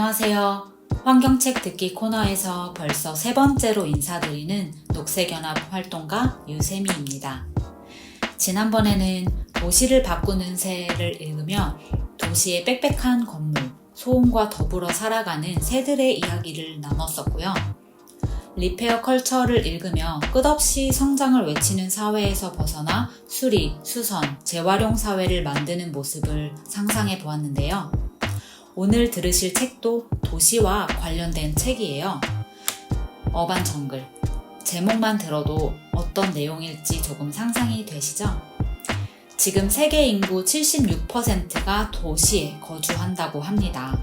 안녕하세요. 환경책 듣기 코너에서 벌써 세 번째로 인사드리는 녹색연합 활동가 유세미입니다. 지난번에는 도시를 바꾸는 새를 읽으며 도시의 빽빽한 건물, 소음과 더불어 살아가는 새들의 이야기를 나눴었고요. 리페어 컬처를 읽으며 끝없이 성장을 외치는 사회에서 벗어나 수리, 수선, 재활용 사회를 만드는 모습을 상상해 보았는데요. 오늘 들으실 책도 도시와 관련된 책이에요. 어반 정글. 제목만 들어도 어떤 내용일지 조금 상상이 되시죠? 지금 세계 인구 76%가 도시에 거주한다고 합니다.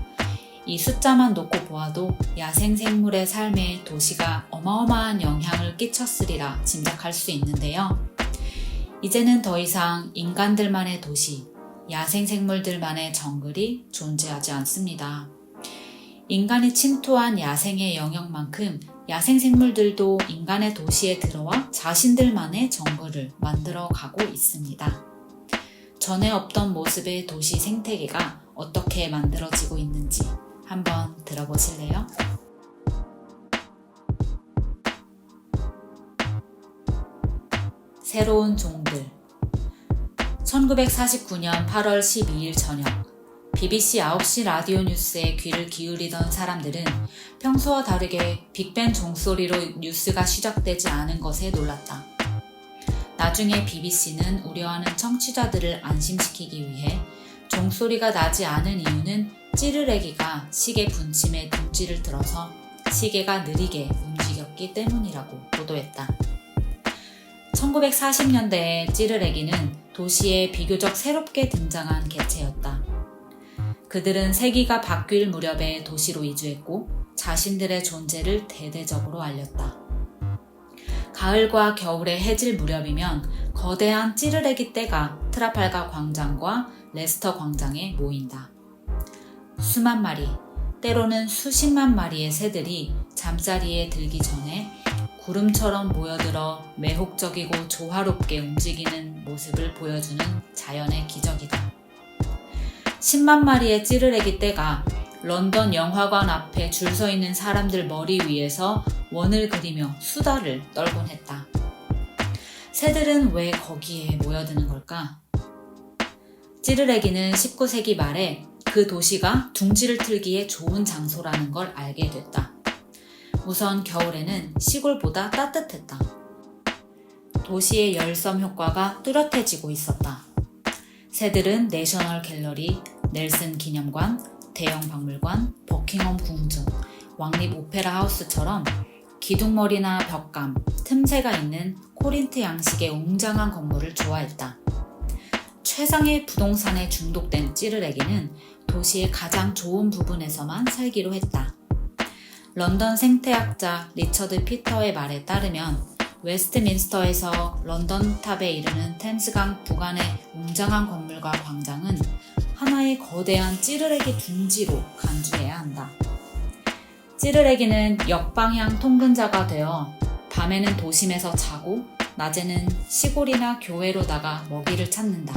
이 숫자만 놓고 보아도 야생 생물의 삶에 도시가 어마어마한 영향을 끼쳤으리라 짐작할 수 있는데요. 이제는 더 이상 인간들만의 도시, 야생 생물들만의 정글이 존재하지 않습니다. 인간이 침투한 야생의 영역만큼 야생 생물들도 인간의 도시에 들어와 자신들만의 정글을 만들어 가고 있습니다. 전에 없던 모습의 도시 생태계가 어떻게 만들어지고 있는지 한번 들어보실래요? 새로운 종들 1949년 8월 12일 저녁 BBC 9시 라디오 뉴스에 귀를 기울이던 사람들은 평소와 다르게 빅벤 종소리로 뉴스가 시작되지 않은 것에 놀랐다. 나중에 BBC는 우려하는 청취자들을 안심시키기 위해 종소리가 나지 않은 이유는 찌르레기가 시계 분침에 둥지를 들어서 시계가 느리게 움직였기 때문이라고 보도했다. 1940년대에 찌르레기는 도시에 비교적 새롭게 등장한 개체였다. 그들은 세기가 바뀔 무렵에 도시로 이주했고 자신들의 존재를 대대적으로 알렸다. 가을과 겨울에 해질 무렵이면 거대한 찌르레기 떼가 트라팔가 광장과 레스터 광장에 모인다. 수만 마리, 때로는 수십만 마리의 새들이 잠자리에 들기 전에 구름처럼 모여들어 매혹적이고 조화롭게 움직이는 모습을 보여주는 자연의 기적이다. 10만 마리의 찌르레기 떼가 런던 영화관 앞에 줄 서 있는 사람들 머리 위에서 원을 그리며 수다를 떨곤 했다. 새들은 왜 거기에 모여드는 걸까? 찌르레기는 19세기 말에 그 도시가 둥지를 틀기에 좋은 장소라는 걸 알게 됐다. 우선 겨울에는 시골보다 따뜻했다. 도시의 열섬 효과가 뚜렷해지고 있었다. 새들은 내셔널 갤러리, 넬슨 기념관, 대형 박물관, 버킹엄 궁전, 왕립 오페라 하우스처럼 기둥머리나 벽감, 틈새가 있는 코린트 양식의 웅장한 건물을 좋아했다. 최상의 부동산에 중독된 찌르레기는 도시의 가장 좋은 부분에서만 살기로 했다. 런던 생태학자 리처드 피터의 말에 따르면 웨스트민스터에서 런던 탑에 이르는 템스강 부간의 웅장한 건물과 광장은 하나의 거대한 찌르레기 둥지로 간주해야 한다. 찌르레기는 역방향 통근자가 되어 밤에는 도심에서 자고 낮에는 시골이나 교회로 다가 먹이를 찾는다.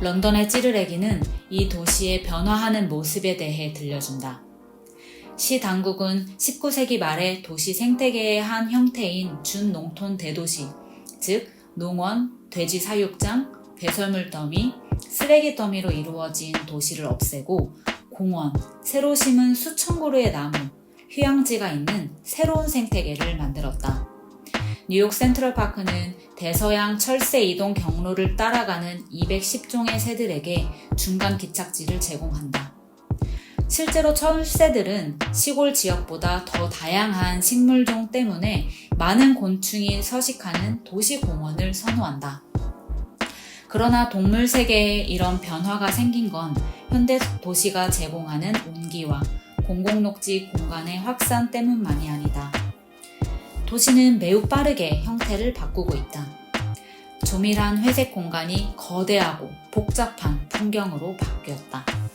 런던의 찌르레기는 이 도시의 변화하는 모습에 대해 들려준다. 시 당국은 19세기 말에 도시 생태계의 한 형태인 준농촌 대도시, 즉 농원, 돼지 사육장, 배설물 더미, 쓰레기 더미로 이루어진 도시를 없애고 공원, 새로 심은 수천 그루의 나무, 휴양지가 있는 새로운 생태계를 만들었다. 뉴욕 센트럴파크는 대서양 철새 이동 경로를 따라가는 210종의 새들에게 중간 기착지를 제공한다. 실제로 철새들은 시골 지역보다 더 다양한 식물종 때문에 많은 곤충이 서식하는 도시 공원을 선호한다. 그러나 동물 세계에 이런 변화가 생긴 건 현대 도시가 제공하는 온기와 공공녹지 공간의 확산 때문만이 아니다. 도시는 매우 빠르게 형태를 바꾸고 있다. 조밀한 회색 공간이 거대하고 복잡한 풍경으로 바뀌었다.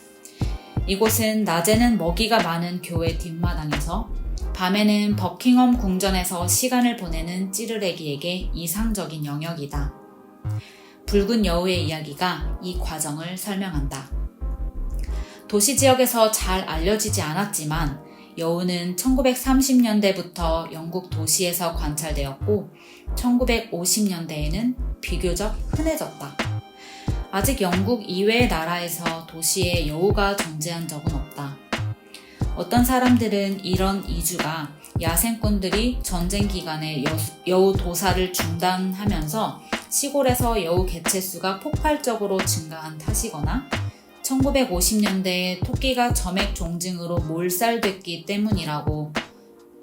이곳은 낮에는 먹이가 많은 교회 뒷마당에서 밤에는 버킹엄 궁전에서 시간을 보내는 찌르레기에게 이상적인 영역이다. 붉은 여우의 이야기가 이 과정을 설명한다. 도시 지역에서 잘 알려지지 않았지만 여우는 1930년대부터 영국 도시에서 관찰되었고 1950년대에는 비교적 흔해졌다. 아직 영국 이외의 나라에서 도시에 여우가 존재한 적은 없다. 어떤 사람들은 이런 이주가 야생꾼들이 전쟁 기간에 여, 여우 도사를 중단하면서 시골에서 여우 개체수가 폭발적으로 증가한 탓이거나 1950년대에 토끼가 점액 종증으로 몰살됐기 때문이라고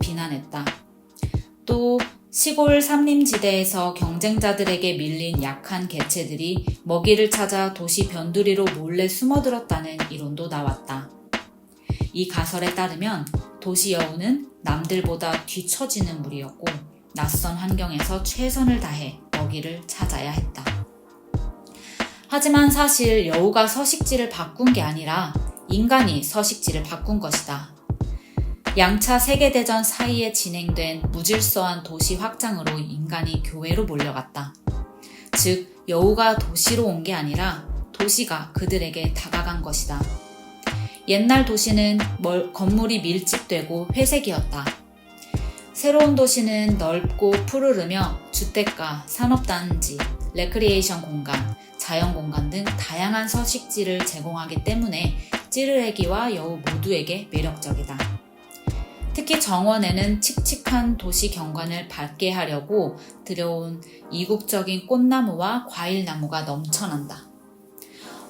비난했다. 또 시골 삼림지대에서 경쟁자들에게 밀린 약한 개체들이 먹이를 찾아 도시 변두리로 몰래 숨어들었다는 이론도 나왔다. 이 가설에 따르면 도시 여우는 남들보다 뒤처지는 무리였고 낯선 환경에서 최선을 다해 먹이를 찾아야 했다. 하지만 사실 여우가 서식지를 바꾼 게 아니라 인간이 서식지를 바꾼 것이다. 양차 세계대전 사이에 진행된 무질서한 도시 확장으로 인간이 교회로 몰려갔다. 즉, 여우가 도시로 온 게 아니라 도시가 그들에게 다가간 것이다. 옛날 도시는 멀, 건물이 밀집되고 회색이었다. 새로운 도시는 넓고 푸르르며 주택가, 산업단지, 레크리에이션 공간, 자연 공간 등 다양한 서식지를 제공하기 때문에 찌르레기와 여우 모두에게 매력적이다. 특히 정원에는 칙칙한 도시 경관을 밝게 하려고 들여온 이국적인 꽃나무와 과일나무가 넘쳐난다.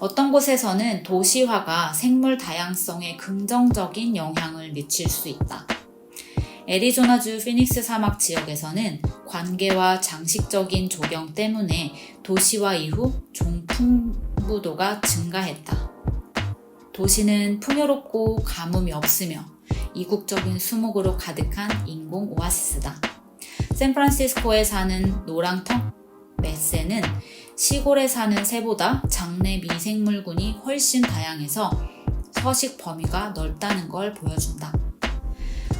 어떤 곳에서는 도시화가 생물 다양성에 긍정적인 영향을 미칠 수 있다. 애리조나주 피닉스 사막 지역에서는 관계와 장식적인 조경 때문에 도시화 이후 종풍부도가 증가했다. 도시는 풍요롭고 가뭄이 없으며 이국적인 수목으로 가득한 인공 오아시스다. 샌프란시스코에 사는 노랑턱 메세는 시골에 사는 새보다 장내 미생물군이 훨씬 다양해서 서식 범위가 넓다는 걸 보여준다.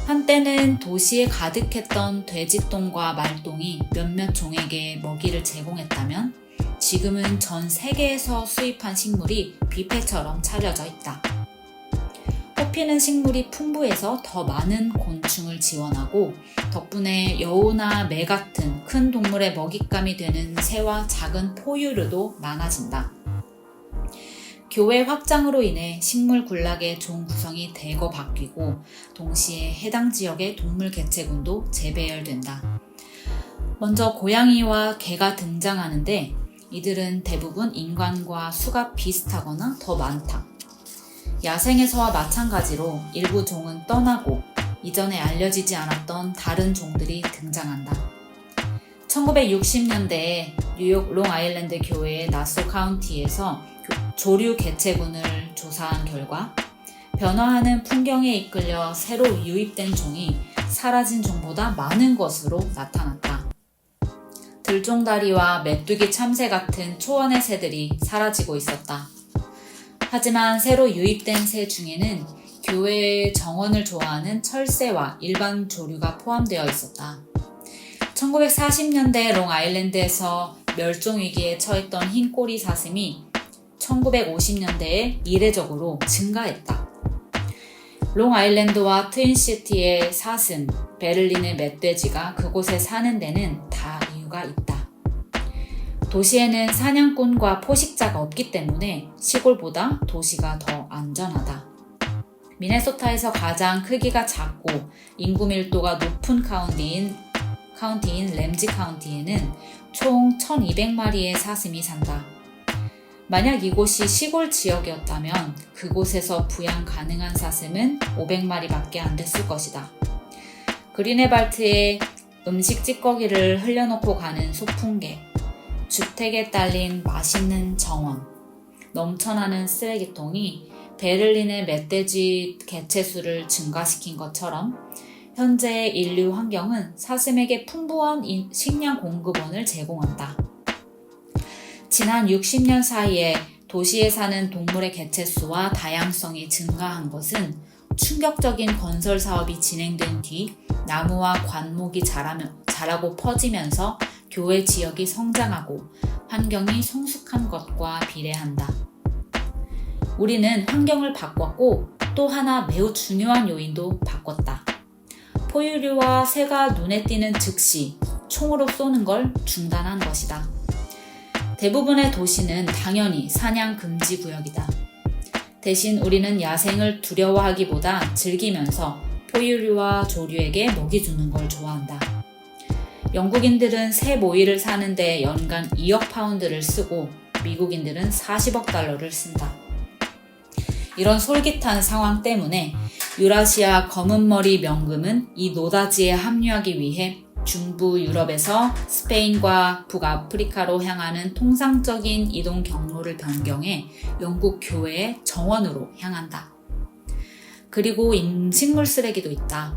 한때는 도시에 가득했던 돼지똥과 말똥이 몇몇 종에게 먹이를 제공했다면 지금은 전 세계에서 수입한 식물이 뷔페처럼 차려져 있다. 뽑히는 식물이 풍부해서 더 많은 곤충을 지원하고 덕분에 여우나 매 같은 큰 동물의 먹잇감이 되는 새와 작은 포유류도 많아진다. 교회 확장으로 인해 식물 군락의 종 구성이 대거 바뀌고 동시에 해당 지역의 동물 개체군도 재배열된다. 먼저 고양이와 개가 등장하는데 이들은 대부분 인간과 수가 비슷하거나 더 많다. 야생에서와 마찬가지로 일부 종은 떠나고 이전에 알려지지 않았던 다른 종들이 등장한다. 1960년대에 뉴욕 롱아일랜드 교회의 나소 카운티에서 조류 개체군을 조사한 결과 변화하는 풍경에 이끌려 새로 유입된 종이 사라진 종보다 많은 것으로 나타났다. 들종다리와 메뚜기 참새 같은 초원의 새들이 사라지고 있었다. 하지만 새로 유입된 새 중에는 교회의 정원을 좋아하는 철새와 일반 조류가 포함되어 있었다. 1940년대 롱아일랜드에서 멸종위기에 처했던 흰꼬리 사슴이 1950년대에 이례적으로 증가했다. 롱아일랜드와 트윈시티의 사슴, 베를린의 멧돼지가 그곳에 사는 데는 다 이유가 있다. 도시에는 사냥꾼과 포식자가 없기 때문에 시골보다 도시가 더 안전하다. 미네소타에서 가장 크기가 작고 인구 밀도가 높은 카운티인, 카운티인 램지 카운티에는 총 1200마리의 사슴이 산다. 만약 이곳이 시골 지역이었다면 그곳에서 부양 가능한 사슴은 500마리밖에 안 됐을 것이다. 그리네발트에 음식 찌꺼기를 흘려놓고 가는 소풍개, 주택에 딸린 맛있는 정원, 넘쳐나는 쓰레기통이 베를린의 멧돼지 개체수를 증가시킨 것처럼 현재의 인류 환경은 사슴에게 풍부한 식량 공급원을 제공한다. 지난 60년 사이에 도시에 사는 동물의 개체수와 다양성이 증가한 것은 충격적인 건설 사업이 진행된 뒤 나무와 관목이 자라며, 자라고 퍼지면서 교외 지역이 성장하고 환경이 성숙한 것과 비례한다. 우리는 환경을 바꿨고 또 하나 매우 중요한 요인도 바꿨다. 포유류와 새가 눈에 띄는 즉시 총으로 쏘는 걸 중단한 것이다. 대부분의 도시는 당연히 사냥 금지 구역이다. 대신 우리는 야생을 두려워하기보다 즐기면서 포유류와 조류에게 먹이 주는 걸 좋아한다. 영국인들은 새 모이를 사는데 연간 2억 파운드를 쓰고 미국인들은 40억 달러를 쓴다. 이런 솔깃한 상황 때문에 유라시아 검은머리 명금은 이 노다지에 합류하기 위해 중부 유럽에서 스페인과 북아프리카로 향하는 통상적인 이동 경로를 변경해 영국 교회의 정원으로 향한다. 그리고 음식물 쓰레기도 있다.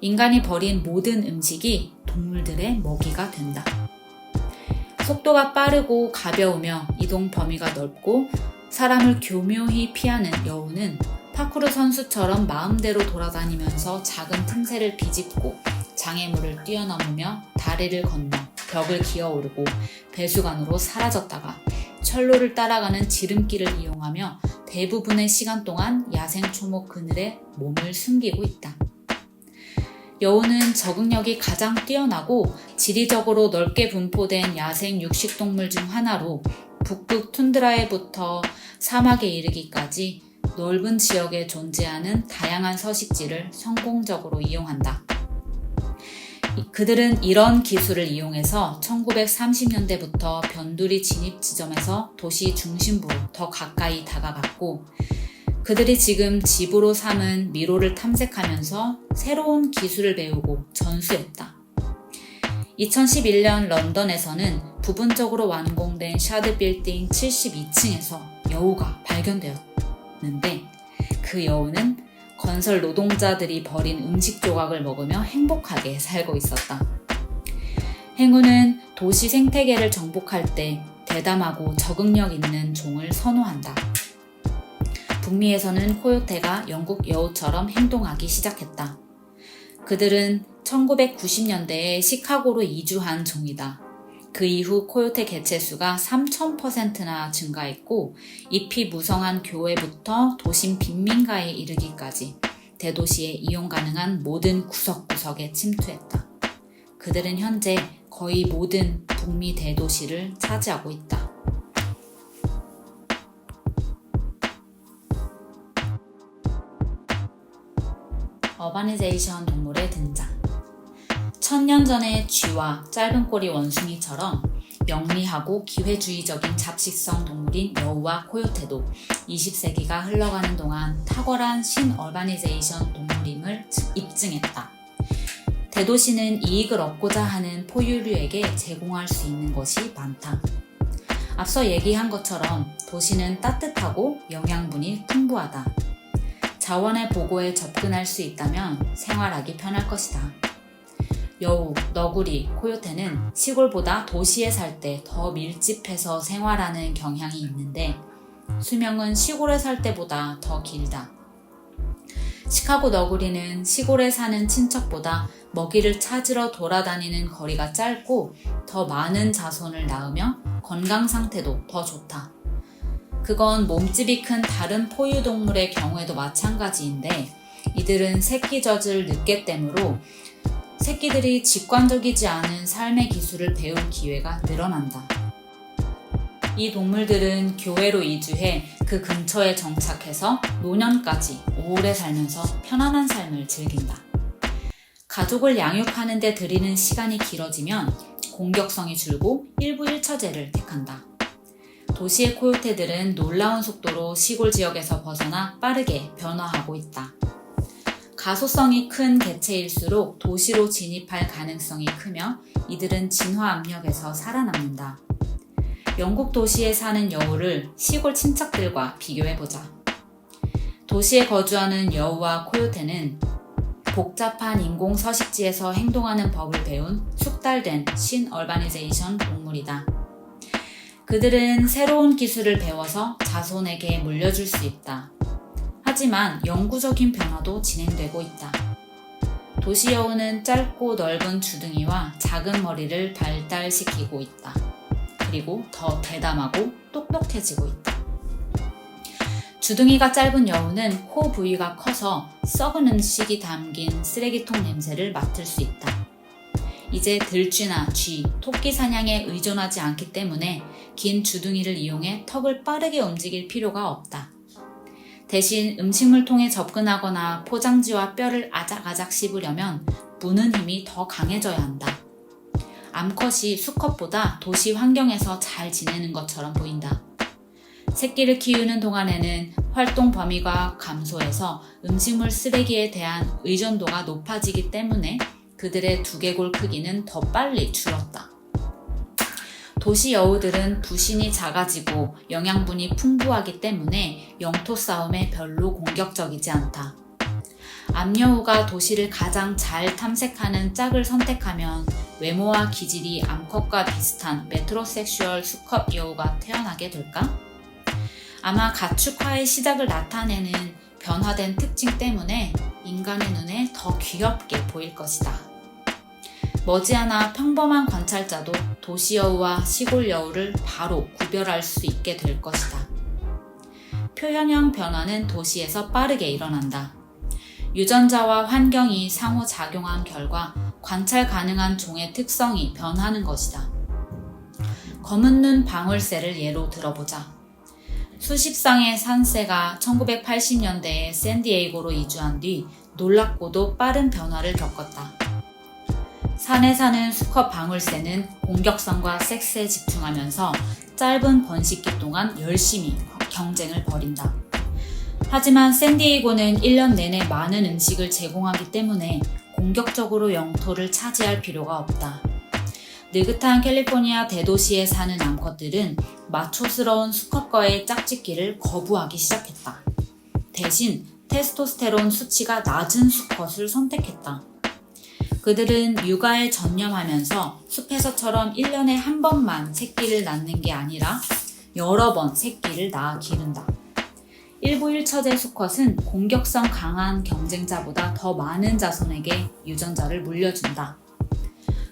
인간이 버린 모든 음식이 동물들의 먹이가 된다. 속도가 빠르고 가벼우며 이동 범위가 넓고 사람을 교묘히 피하는 여우는 파쿠르 선수처럼 마음대로 돌아다니면서 작은 틈새를 비집고 장애물을 뛰어넘으며 다리를 건너 벽을 기어오르고 배수관으로 사라졌다가 철로를 따라가는 지름길을 이용하며 대부분의 시간 동안 야생 초목 그늘에 몸을 숨기고 있다. 여우는 적응력이 가장 뛰어나고 지리적으로 넓게 분포된 야생 육식동물 중 하나로 북극 툰드라에부터 사막에 이르기까지 넓은 지역에 존재하는 다양한 서식지를 성공적으로 이용한다. 그들은 이런 기술을 이용해서 1930년대부터 변두리 진입 지점에서 도시 중심부로 더 가까이 다가갔고, 그들이 지금 집으로 삼은 미로를 탐색하면서 새로운 기술을 배우고 전수했다. 2011년 런던에서는 부분적으로 완공된 샤드 빌딩 72층에서 여우가 발견되었는데 그 여우는 건설 노동자들이 버린 음식 조각을 먹으며 행복하게 살고 있었다. 행운은 도시 생태계를 정복할 때 대담하고 적응력 있는 종을 선호한다. 북미에서는 코요테가 영국 여우처럼 행동하기 시작했다. 그들은 1990년대에 시카고로 이주한 종이다. 그 이후 코요테 개체수가 3,000%나 증가했고 잎이 무성한 교외부터 도심 빈민가에 이르기까지 대도시에 이용 가능한 모든 구석구석에 침투했다. 그들은 현재 거의 모든 북미 대도시를 차지하고 있다. 어바니제이션 동물의 등장. 천년 전의 쥐와 짧은 꼬리 원숭이처럼 영리하고 기회주의적인 잡식성 동물인 여우와 코요테도 20세기가 흘러가는 동안 탁월한 신어바니제이션 동물임을 입증했다. 대도시는 이익을 얻고자 하는 포유류에게 제공할 수 있는 것이 많다. 앞서 얘기한 것처럼 도시는 따뜻하고 영양분이 풍부하다. 자원의 보고에 접근할 수 있다면 생활하기 편할 것이다. 여우, 너구리, 코요테는 시골보다 도시에 살 때 더 밀집해서 생활하는 경향이 있는데 수명은 시골에 살 때보다 더 길다. 시카고 너구리는 시골에 사는 친척보다 먹이를 찾으러 돌아다니는 거리가 짧고 더 많은 자손을 낳으며 건강 상태도 더 좋다. 그건 몸집이 큰 다른 포유동물의 경우에도 마찬가지인데 이들은 새끼 젖을 늦게 땜으로 새끼들이 직관적이지 않은 삶의 기술을 배울 기회가 늘어난다. 이 동물들은 교회로 이주해 그 근처에 정착해서 노년까지 오래 살면서 편안한 삶을 즐긴다. 가족을 양육하는 데 들이는 시간이 길어지면 공격성이 줄고 일부 일처제를 택한다. 도시의 코요테들은 놀라운 속도로 시골 지역에서 벗어나 빠르게 변화하고 있다. 가소성이 큰 개체일수록 도시로 진입할 가능성이 크며 이들은 진화 압력에서 살아남는다. 영국 도시에 사는 여우를 시골 친척들과 비교해보자. 도시에 거주하는 여우와 코요테는 복잡한 인공 서식지에서 행동하는 법을 배운 숙달된 신얼바니제이션 동물이다. 그들은 새로운 기술을 배워서 자손에게 물려줄 수 있다. 하지만 영구적인 변화도 진행되고 있다. 도시 여우는 짧고 넓은 주둥이와 작은 머리를 발달시키고 있다. 그리고 더 대담하고 똑똑해지고 있다. 주둥이가 짧은 여우는 코 부위가 커서 썩은 음식이 담긴 쓰레기통 냄새를 맡을 수 있다. 이제 들쥐나 쥐, 토끼 사냥에 의존하지 않기 때문에 긴 주둥이를 이용해 턱을 빠르게 움직일 필요가 없다. 대신 음식물 통에 접근하거나 포장지와 뼈를 아작아작 씹으려면 무는 힘이 더 강해져야 한다. 암컷이 수컷보다 도시 환경에서 잘 지내는 것처럼 보인다. 새끼를 키우는 동안에는 활동 범위가 감소해서 음식물 쓰레기에 대한 의존도가 높아지기 때문에 그들의 두개골 크기는 더 빨리 줄었다. 도시 여우들은 부신이 작아지고 영양분이 풍부하기 때문에 영토 싸움에 별로 공격적이지 않다. 암여우가 도시를 가장 잘 탐색하는 짝을 선택하면 외모와 기질이 암컷과 비슷한 메트로섹슈얼 수컷 여우가 태어나게 될까? 아마 가축화의 시작을 나타내는 변화된 특징 때문에 인간의 눈에 더 귀엽게 보일 것이다. 머지않아 평범한 관찰자도 도시 여우와 시골 여우를 바로 구별할 수 있게 될 것이다. 표현형 변화는 도시에서 빠르게 일어난다. 유전자와 환경이 상호작용한 결과 관찰 가능한 종의 특성이 변하는 것이다. 검은 눈 방울새를 예로 들어보자. 수십 쌍의 산새가 1980년대에 샌디에이고로 이주한 뒤 놀랍고도 빠른 변화를 겪었다. 산에 사는 수컷 방울새는 공격성과 섹스에 집중하면서 짧은 번식기 동안 열심히 경쟁을 벌인다. 하지만 샌디에이고는 1년 내내 많은 음식을 제공하기 때문에 공격적으로 영토를 차지할 필요가 없다. 느긋한 캘리포니아 대도시에 사는 암컷들은 마초스러운 수컷과의 짝짓기를 거부하기 시작했다. 대신 테스토스테론 수치가 낮은 수컷을 선택했다. 그들은 육아에 전념하면서 숲에서처럼 1년에 한 번만 새끼를 낳는 게 아니라 여러 번 새끼를 낳아 기른다. 일부 1처제 수컷은 공격성 강한 경쟁자보다 더 많은 자손에게 유전자를 물려준다.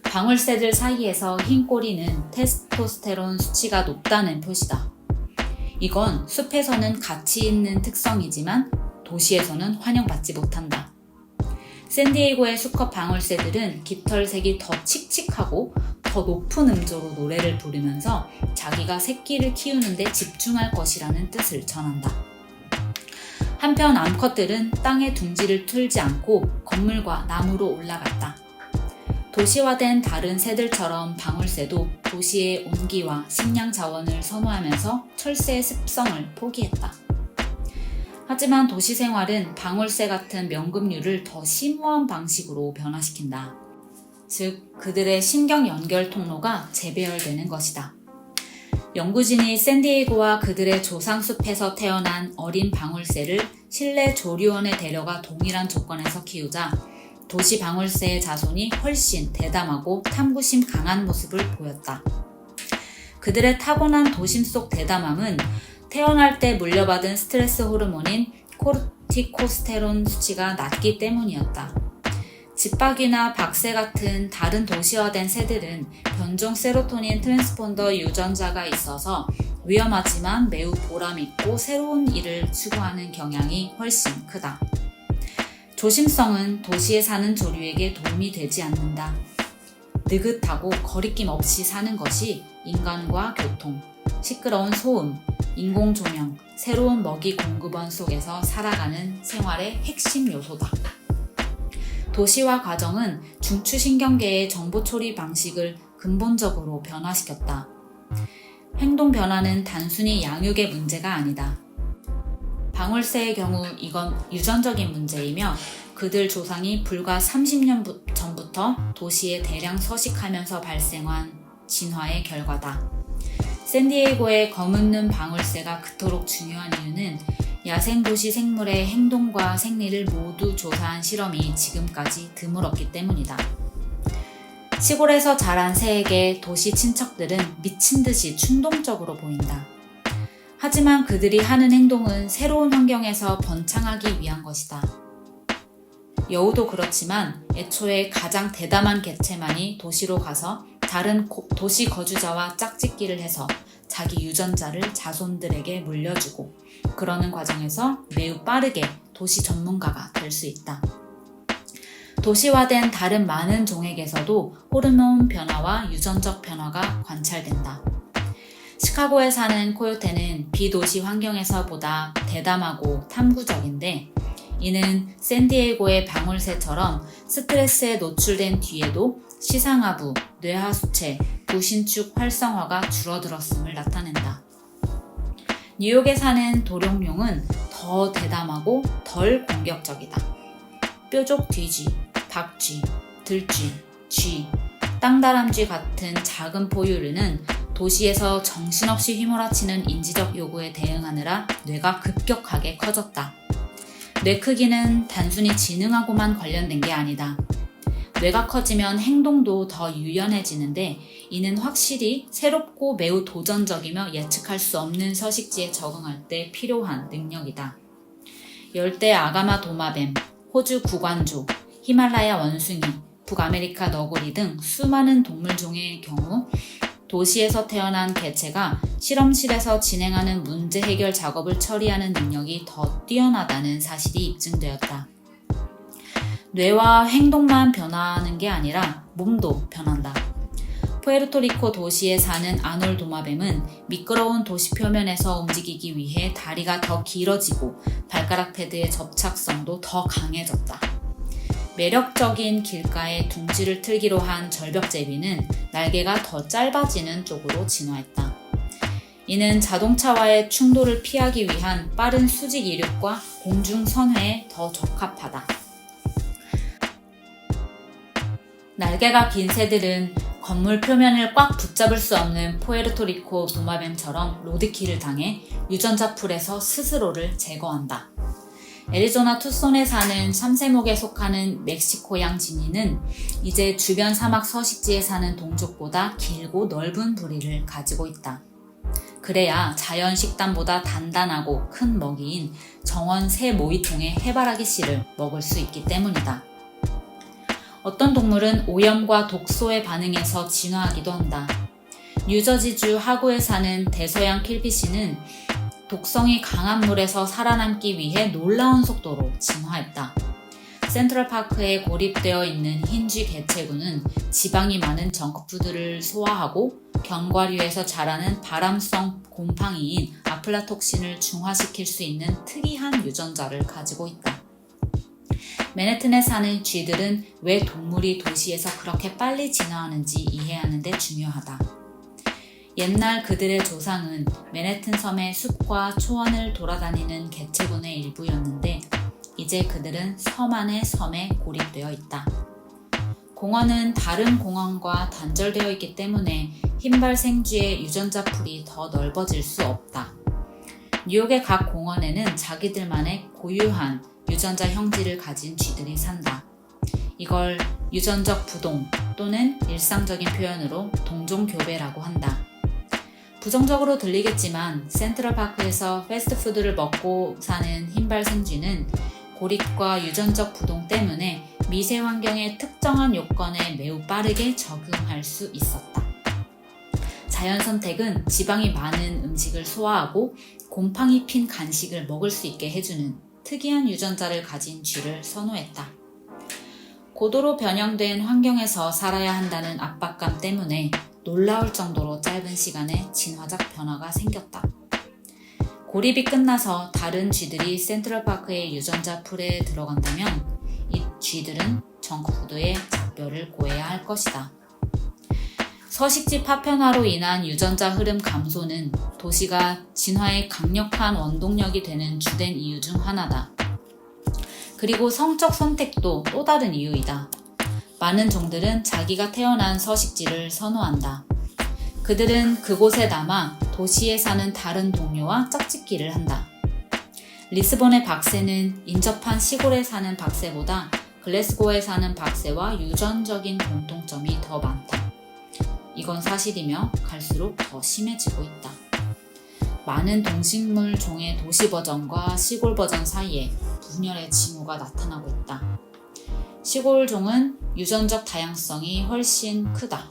방울새들 사이에서 흰 꼬리는 테스토스테론 수치가 높다는 표시다. 이건 숲에서는 가치 있는 특성이지만 도시에서는 환영받지 못한다. 샌디에이고의 수컷 방울새들은 깃털색이 더 칙칙하고 더 높은 음조로 노래를 부르면서 자기가 새끼를 키우는데 집중할 것이라는 뜻을 전한다. 한편 암컷들은 땅에 둥지를 틀지 않고 건물과 나무로 올라갔다. 도시화된 다른 새들처럼 방울새도 도시의 온기와 식량 자원을 선호하면서 철새의 습성을 포기했다. 하지만 도시 생활은 방울새 같은 명금류를 더 심오한 방식으로 변화시킨다. 즉, 그들의 신경 연결 통로가 재배열되는 것이다. 연구진이 샌디에이고와 그들의 조상숲에서 태어난 어린 방울새를 실내 조리원에 데려가 동일한 조건에서 키우자 도시 방울새의 자손이 훨씬 대담하고 탐구심 강한 모습을 보였다. 그들의 타고난 도심 속 대담함은 태어날 때 물려받은 스트레스 호르몬인 코르티코스테론 수치가 낮기 때문이었다. 집박이나 박새 같은 다른 도시화된 새들은 변종 세로토닌 트랜스폰더 유전자가 있어서 위험하지만 매우 보람있고 새로운 일을 추구하는 경향이 훨씬 크다. 조심성은 도시에 사는 조류에게 도움이 되지 않는다. 느긋하고 거리낌 없이 사는 것이 인간과 교통, 시끄러운 소음, 인공 조명, 새로운 먹이 공급원 속에서 살아가는 생활의 핵심 요소다. 도시화 과정은 중추신경계의 정보 처리 방식을 근본적으로 변화시켰다. 행동 변화는 단순히 양육의 문제가 아니다. 방울새의 경우 이건 유전적인 문제이며 그들 조상이 불과 30년 전부터 도시에 대량 서식하면서 발생한 진화의 결과다. 샌디에이고의 검은 눈 방울새가 그토록 중요한 이유는 야생도시 생물의 행동과 생리를 모두 조사한 실험이 지금까지 드물었기 때문이다. 시골에서 자란 새에게 도시 친척들은 미친 듯이 충동적으로 보인다. 하지만 그들이 하는 행동은 새로운 환경에서 번창하기 위한 것이다. 여우도 그렇지만 애초에 가장 대담한 개체만이 도시로 가서 다른 도시 거주자와 짝짓기를 해서 자기 유전자를 자손들에게 물려주고 그러는 과정에서 매우 빠르게 도시 전문가가 될 수 있다. 도시화된 다른 많은 종에게서도 호르몬 변화와 유전적 변화가 관찰된다. 시카고에 사는 코요테는 비도시 환경에서보다 대담하고 탐구적인데 이는 샌디에고의 방울새처럼 스트레스에 노출된 뒤에도 시상하부, 뇌하수체, 부신축 활성화가 줄어들었음을 나타낸다. 뉴욕에 사는 도룡룡은 더 대담하고 덜 공격적이다. 뾰족 뒤쥐, 박쥐, 들쥐, 쥐, 땅다람쥐 같은 작은 포유류는 도시에서 정신없이 휘몰아치는 인지적 요구에 대응하느라 뇌가 급격하게 커졌다. 뇌 크기는 단순히 지능하고만 관련된 게 아니다. 뇌가 커지면 행동도 더 유연해지는데 이는 확실히 새롭고 매우 도전적이며 예측할 수 없는 서식지에 적응할 때 필요한 능력이다. 열대 아가마 도마뱀, 호주 구관조, 히말라야 원숭이, 북아메리카 너구리 등 수많은 동물종의 경우 도시에서 태어난 개체가 실험실에서 진행하는 문제 해결 작업을 처리하는 능력이 더 뛰어나다는 사실이 입증되었다. 뇌와 행동만 변화하는 게 아니라 몸도 변한다. 푸에르토리코 도시에 사는 아놀 도마뱀은 미끄러운 도시 표면에서 움직이기 위해 다리가 더 길어지고 발가락 패드의 접착성도 더 강해졌다. 매력적인 길가에 둥지를 틀기로 한 절벽제비는 날개가 더 짧아지는 쪽으로 진화했다. 이는 자동차와의 충돌을 피하기 위한 빠른 수직 이륙과 공중 선회에 더 적합하다. 날개가 긴 새들은 건물 표면을 꽉 붙잡을 수 없는 포에르토리코 도마뱀처럼 로드킬을 당해 유전자 풀에서 스스로를 제거한다. 애리조나 투손에 사는 참새목에 속하는 멕시코양 지니는 이제 주변 사막 서식지에 사는 동족보다 길고 넓은 부리를 가지고 있다. 그래야 자연 식단보다 단단하고 큰 먹이인 정원 새 모이통의 해바라기 씨를 먹을 수 있기 때문이다. 어떤 동물은 오염과 독소에 반응해서 진화하기도 한다. 뉴저지주 하구에 사는 대서양 킬피시는 독성이 강한 물에서 살아남기 위해 놀라운 속도로 진화했다. 센트럴파크에 고립되어 있는 흰쥐 개체군은 지방이 많은 정크푸드를 소화하고 견과류에서 자라는 바람성 곰팡이인 아플라톡신을 중화시킬 수 있는 특이한 유전자를 가지고 있다. 맨해튼에 사는 쥐들은 왜 동물이 도시에서 그렇게 빨리 진화하는지 이해하는 데 중요하다. 옛날 그들의 조상은 맨해튼 섬의 숲과 초원을 돌아다니는 개체군의 일부였는데 이제 그들은 섬 안의 섬에 고립되어 있다. 공원은 다른 공원과 단절되어 있기 때문에 흰발 생쥐의 유전자 풀이 더 넓어질 수 없다. 뉴욕의 각 공원에는 자기들만의 고유한 유전자 형질을 가진 쥐들이 산다. 이걸 유전적 부동 또는 일상적인 표현으로 동종교배라고 한다. 부정적으로 들리겠지만 센트럴파크에서 패스트푸드를 먹고 사는 흰발 생쥐는 고립과 유전적 부동 때문에 미세 환경의 특정한 요건에 매우 빠르게 적응할 수 있었다. 자연 선택은 지방이 많은 음식을 소화하고 곰팡이 핀 간식을 먹을 수 있게 해주는 특이한 유전자를 가진 쥐를 선호했다. 고도로 변형된 환경에서 살아야 한다는 압박감 때문에 놀라울 정도로 짧은 시간에 진화적 변화가 생겼다. 고립이 끝나서 다른 쥐들이 센트럴파크의 유전자 풀에 들어간다면 이 쥐들은 정크푸드의 작별을 고해야 할 것이다. 서식지 파편화로 인한 유전자 흐름 감소는 도시가 진화의 강력한 원동력이 되는 주된 이유 중 하나다. 그리고 성적 선택도 또 다른 이유이다. 많은 종들은 자기가 태어난 서식지를 선호한다. 그들은 그곳에 남아 도시에 사는 다른 동료와 짝짓기를 한다. 리스본의 박새는 인접한 시골에 사는 박새보다 글래스고에 사는 박새와 유전적인 공통점이 더 많다. 이건 사실이며 갈수록 더 심해지고 있다. 많은 동식물 종의 도시 버전과 시골 버전 사이에 분열의 징후가 나타나고 있다. 시골 종은 유전적 다양성이 훨씬 크다.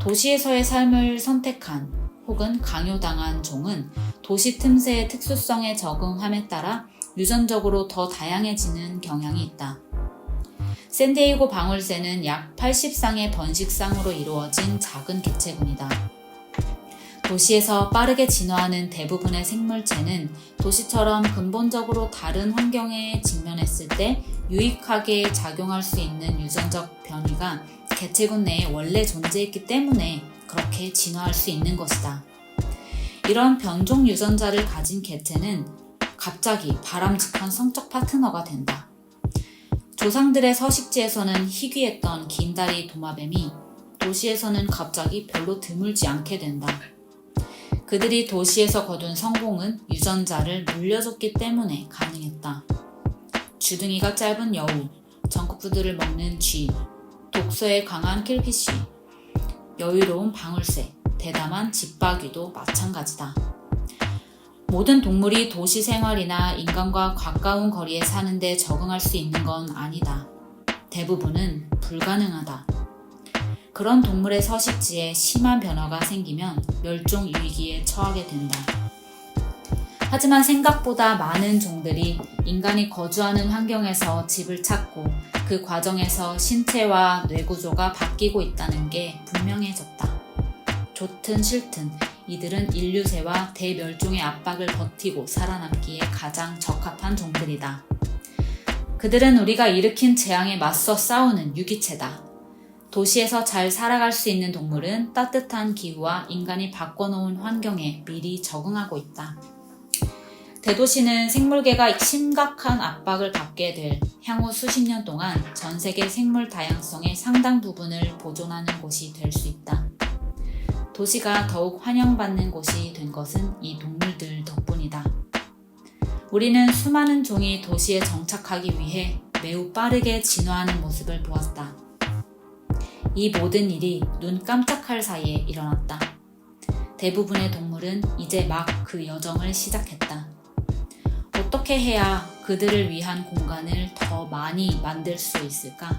도시에서의 삶을 선택한 혹은 강요당한 종은 도시 틈새의 특수성에 적응함에 따라 유전적으로 더 다양해지는 경향이 있다. 샌디에이고 방울새는 약 80쌍의 번식쌍으로 이루어진 작은 개체군이다. 도시에서 빠르게 진화하는 대부분의 생물체는 도시처럼 근본적으로 다른 환경에 직면했을 때 유익하게 작용할 수 있는 유전적 변이가 개체군 내에 원래 존재했기 때문에 그렇게 진화할 수 있는 것이다. 이런 변종 유전자를 가진 개체는 갑자기 바람직한 성적 파트너가 된다. 조상들의 서식지에서는 희귀했던 긴다리 도마뱀이 도시에서는 갑자기 별로 드물지 않게 된다. 그들이 도시에서 거둔 성공은 유전자를 물려줬기 때문에 가능했다. 주둥이가 짧은 여우, 정크푸드를 먹는 쥐, 독서에 강한 킬피쉬, 여유로운 방울새, 대담한 집바귀도 마찬가지다. 모든 동물이 도시 생활이나 인간과 가까운 거리에 사는데 적응할 수 있는 건 아니다. 대부분은 불가능하다. 그런 동물의 서식지에 심한 변화가 생기면 멸종 위기에 처하게 된다. 하지만 생각보다 많은 종들이 인간이 거주하는 환경에서 집을 찾고 그 과정에서 신체와 뇌구조가 바뀌고 있다는 게 분명해졌다. 좋든 싫든 이들은 인류세와 대멸종의 압박을 버티고 살아남기에 가장 적합한 종들이다. 그들은 우리가 일으킨 재앙에 맞서 싸우는 유기체다. 도시에서 잘 살아갈 수 있는 동물은 따뜻한 기후와 인간이 바꿔놓은 환경에 미리 적응하고 있다. 대도시는 생물계가 심각한 압박을 받게 될 향후 수십 년 동안 전 세계 생물 다양성의 상당 부분을 보존하는 곳이 될 수 있다. 도시가 더욱 환영받는 곳이 된 것은 이 동물들 덕분이다. 우리는 수많은 종이 도시에 정착하기 위해 매우 빠르게 진화하는 모습을 보았다. 이 모든 일이 눈 깜짝할 사이에 일어났다. 대부분의 동물은 이제 막 그 여정을 시작했다. 어떻게 해야 그들을 위한 공간을 더 많이 만들 수 있을까?